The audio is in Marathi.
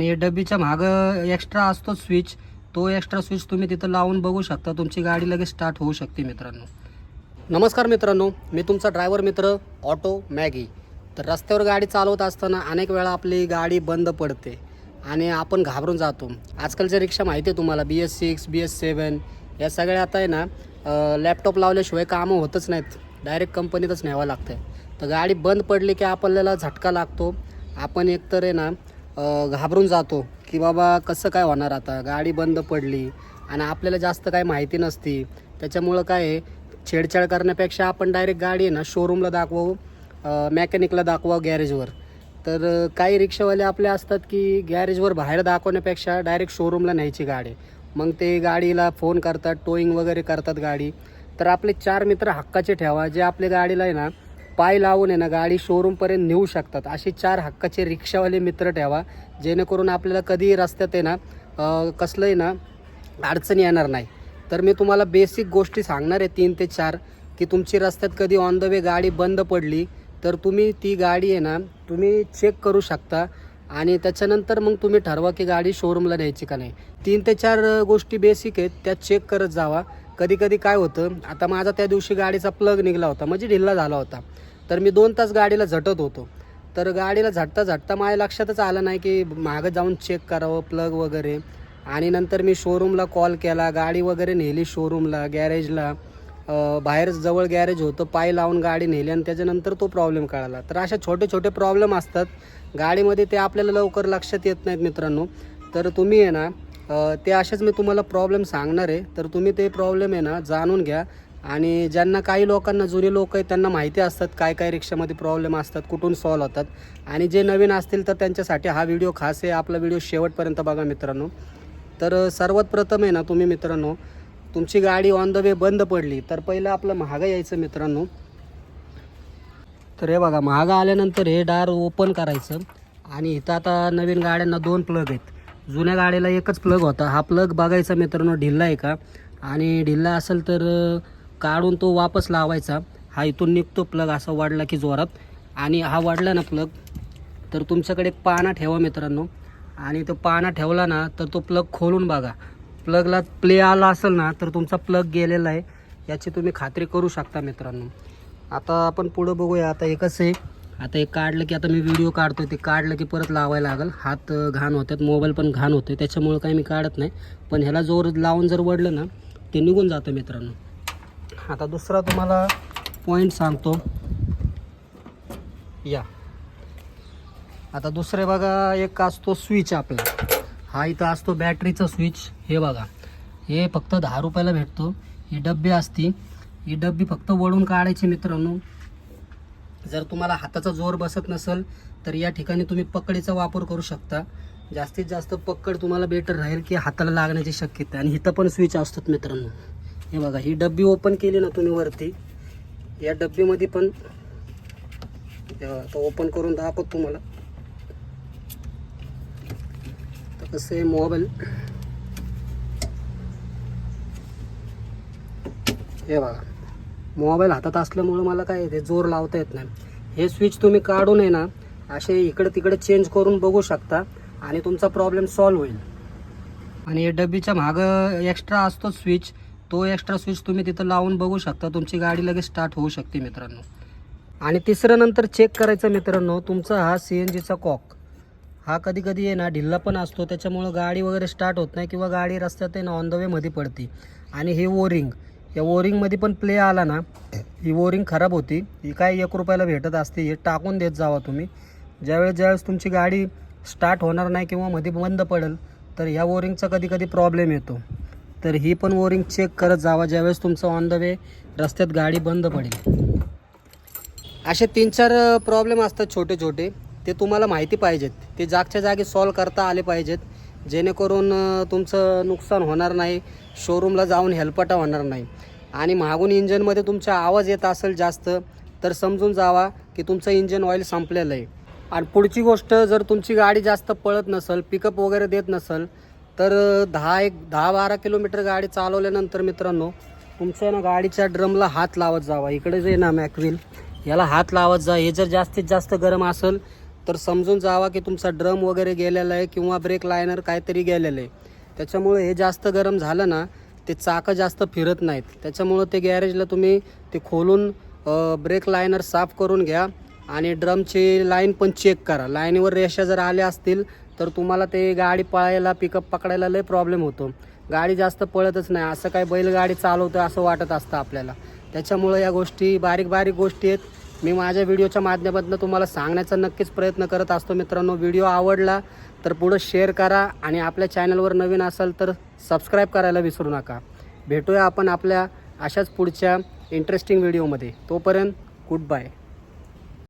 आणि डबीच्या मागं एक्स्ट्रा असतो स्विच तो एक्स्ट्रा स्विच तुम्ही तिथं लावून बघू शकता. तुमची गाडी लगेच स्टार्ट होऊ शकते मित्रांनो. नमस्कार मित्रांनो. मी तुमचा ड्रायव्हर मित्र ऑटो मॅगी तर रस्त्यावर गाडी चालवत असताना अनेक वेळा आपली गाडी बंद पडते आणि आपण घाबरून जातो. आजकालच्या रिक्षा माहिती आहे तुम्हाला. B S six B S seven या सगळ्या आता आहे ना लॅपटॉप लावल्याशिवाय कामं होतच नाहीत. डायरेक्ट कंपनीतच न्यावं लागतं तर गाडी बंद पडली की आपल्याला झटका लागतो. आपण एकतर आहे ना घाबरून जातो की बाबा कसं काय होणार आता? गाडी बंद पडली आणि आपल्याला जास्त काय माहिती नसती. त्याच्यामुळं काय आहे छेडछाड करण्यापेक्षा आपण डायरेक्ट गाडी आहे ना शोरूमला दाखवू मेकॅनिकला दाखवा गॅरेजवर तर काही रिक्षावाले आपले असतात की गॅरेजवर बाहेर दाखवण्यापेक्षा डायरेक्ट शोरूमला न्यायची गाडी. मग ते गाडीला फोन करतात टोईंग वगैरे करतात गाडी. तर आपले चार मित्र हक्काचे ठेवा. जे आपल्या गाडीला आहे ना पाय लावून आहे ना गाडी शोरूमपर्यंत नेऊ शकतात. असे चार हक्काचे रिक्षावाले मित्र ठेवा जेणेकरून आपल्याला कधीही रस्त्यात आहे ना कसलंही ना अडचणी येणार नाही. तर मी तुम्हाला बेसिक गोष्टी सांगणार आहे तीन ते चार की तुमची रस्त्यात कधी ऑन द वे गाडी बंद पडली तर तुम्ही ती गाडी आहे ना तुम्ही चेक करू शकता आणि त्याच्यानंतर मग तुम्ही ठरवा की गाडी शोरूमला न्यायची का नाही. तीन ते चार गोष्टी बेसिक आहेत त्या चेक करत जावा. कधी कधी काय होतं आता माझा त्या दिवशी गाडीचा प्लग निघाला होता म्हणजे ढिल्ला झाला होता. तर मी दोन तास गाडीला झटत होतो. तर गाडीला झटता झटता माझ्या लक्षातच आलं नाही की मागं जाऊन चेक करावं प्लग वगैरे. आणि नंतर मी शोरूमला कॉल केला गाडी वगैरे नेली शोरूमला गॅरेजला बाहेर जवळ गॅरेज होतं पाय लावून गाडी नेली आणि त्याच्यानंतर तो प्रॉब्लेम कळाला. तर अशा छोटे छोटे प्रॉब्लेम असतात. गाडीमध्ये ते आपल्याला लवकर लक्षात येत नाहीत मित्रांनो. तर तुम्ही आहे ना ते असेच मी तुम्हाला प्रॉब्लेम सांगणार आहे. तर तुम्ही ते प्रॉब्लेम आहे ना जाणून घ्या. आणि ज्यांना काही लोकांना जुने लोक आहेत त्यांना माहिती असतात काय काय रिक्षामध्ये प्रॉब्लेम असतात कुठून सॉल्व होतात. आणि जे नवीन असतील तर त्यांच्यासाठी हा व्हिडिओ खास आहे आपला व्हिडिओ शेवटपर्यंत बघा मित्रांनो. तर सर्वात प्रथम आहे ना तुम्ही मित्रांनो तुमची गाडी ऑन द वे बंद पडली तर पहिलं आपलं महागा यायचं मित्रांनो. तर हे बघा महागा आल्यानंतर हे डार ओपन करायचं. आणि इथं आता नवीन गाड्यांना दोन प्लग आहेत. जुन्या गाडीला एकच प्लग होता. हा प्लग बघायचा मित्रांनो ढिल्ला आहे का? आणि ढिल्ला असेल तर काढून तो वापस लावायचा. हा इथून निघतो प्लग असा वाढला की जोरात. आणि हा वाढला ना प्लग तर तुमच्याकडे एक पाना ठेवा मित्रांनो. आणि तो पाना ठेवला ना तर तो प्लग खोलून बघा. प्लगला प्ले आला असेल ना तर तुमचा प्लग गेलेला आहे. याची तुम्ही खात्री करू शकता मित्रांनो. आता आपण पुढं बघूया. आता हे कसं आहे? आता हे काढलं की आता मी व्हिडिओ काढतो ते काढलं की परत लावायला लागेल. हात घाण होतात. मोबाईल पण घाण होते त्याच्यामुळं काही मी काढत नाही. पण ह्याला जोर लावून जर वडलं ना ते निघून जातं मित्रांनो. आता दुसरा तुम्हाला पॉईंट सांगतो. या. आता दुसरे बघा एक असतो स्विच आपला. हा इथं असतो बॅटरीचा स्विच हे बघा. हे फक्त दहा रुपयाला भेटतो. ही डब्बी असती. ही डब्बी फक्त वळून काढायची मित्रांनो. जर तुम्हाला हाताचा जोर बसत नसेल तर या ठिकाणी तुम्ही पकडीचा वापर करू शकता. जास्तीत जास्त पकड तुम्हाला बेटर राहील की हाताला लागण्याची शक्यता आहे. आणि इथं पण स्विच असतात मित्रांनो. हे बघा ही डब्बी ओपन केली ना तुम्ही वरती या डब्बीमध्ये पण हे बघा, तो ओपन करून दाखवतो तुम्हाला. तर कसं आहे मोबाईल हे बघा मोबाईल हातात असल्यामुळं मला काय ते जोर लावता येत नाही. हे स्विच तुम्ही काढून आहे ना असे इकडं तिकडे चेंज करून बघू शकता आणि तुमचा प्रॉब्लेम सॉल्व्ह होईल. आणि या डब्बीच्या मागं एक्स्ट्रा असतो स्विच तो एक्स्ट्रा स्विच तुम्ही तिथं लावून बघू शकता. तुमची गाडी लगेच स्टार्ट होऊ शकते मित्रांनो. आणि तिसरं नंतर चेक करायचं मित्रांनो तुमचा हा सी एन जीचा कॉक हा कधी कधी आहे ना ढिल्ला पण असतो. त्याच्यामुळं गाडी वगैरे स्टार्ट होत नाही किंवा गाडी रस्त्यात आहे ना ऑन द वेमध्ये पडते. आणि हे ओरिंग या ओरिंगमध्ये पण प्ले आला ना ही ओरिंग खराब होती. ही काय एक रुपयाला भेटत असते हे टाकून देत जावा तुम्ही. ज्यावेळेस ज्यावेळेस तुमची गाडी स्टार्ट होणार नाही किंवा मध्ये बंद पडेल तर ह्या ओरिंगचा कधी कधी प्रॉब्लेम येतो. तर ही पण वोरिंग चेक करत जावा ज्यावेळेस तुमचं ऑन द वे रस्त्यात गाडी बंद पडेल. असे तीन चार प्रॉब्लेम असतात छोटे छोटे. ते तुम्हाला माहिती पाहिजेत. ते जागच्या जागी सॉल्व करता आले पाहिजेत. जेणेकरून तुमचं नुकसान होणार नाही. शोरूमला जाऊन हेल्पटा होणार नाही. आणि मागून इंजनमध्ये तुमचा आवाज येत असेल जास्त तर समजून जावा की तुमचं इंजन ऑइल संपलेलं आहे. आणि पुढची गोष्ट जर तुमची गाडी जास्त पळत नसेल पिकअप वगैरे देत नसेल तर दहा एक दहा बारा किलोमीटर गाडी चालवल्यानंतर मित्रांनो तुमच्या ना गाडीच्या ड्रमला हात लावत जावा. इकडे जे ना मॅकविल याला हात लावत जा. हे जर जास्तीत जास्त गरम असेल तर समजून जावा की तुमचा ड्रम वगैरे गेलेला आहे किंवा ब्रेक लायनर काहीतरी गेलेलं आहे. त्याच्यामुळे हे जास्त गरम झालं ना ते चाकं जास्त फिरत नाहीत. त्याच्यामुळं ते गॅरेजला तुम्ही ते खोलून ब्रेक लायनर साफ करून घ्या आणि ड्रमची लाईन पण चेक करा. लाईनीवर रेषा जर आल्या असतील तर तुम्हाला ते गाडी पळायला पिकअप पकडायला लय प्रॉब्लेम होतो. गाडी जास्त पळतच नाही. असं काय बैलगाडी चालवतं असं वाटत असतं आपल्याला. त्याच्यामुळं या गोष्टी बारीक बारीक गोष्टी आहेत. मी माझ्या व्हिडिओच्या माध्यमातून तुम्हाला सांगण्याचा नक्कीच प्रयत्न करत असतो मित्रांनो. व्हिडिओ आवडला तर पुढं शेअर करा आणि आपल्या चॅनलवर नवीन असाल तर सबस्क्राईब करायला विसरू नका. भेटूया आपण आपल्या अशाच पुढच्या इंटरेस्टिंग व्हिडिओमध्ये तोपर्यंत गुड बाय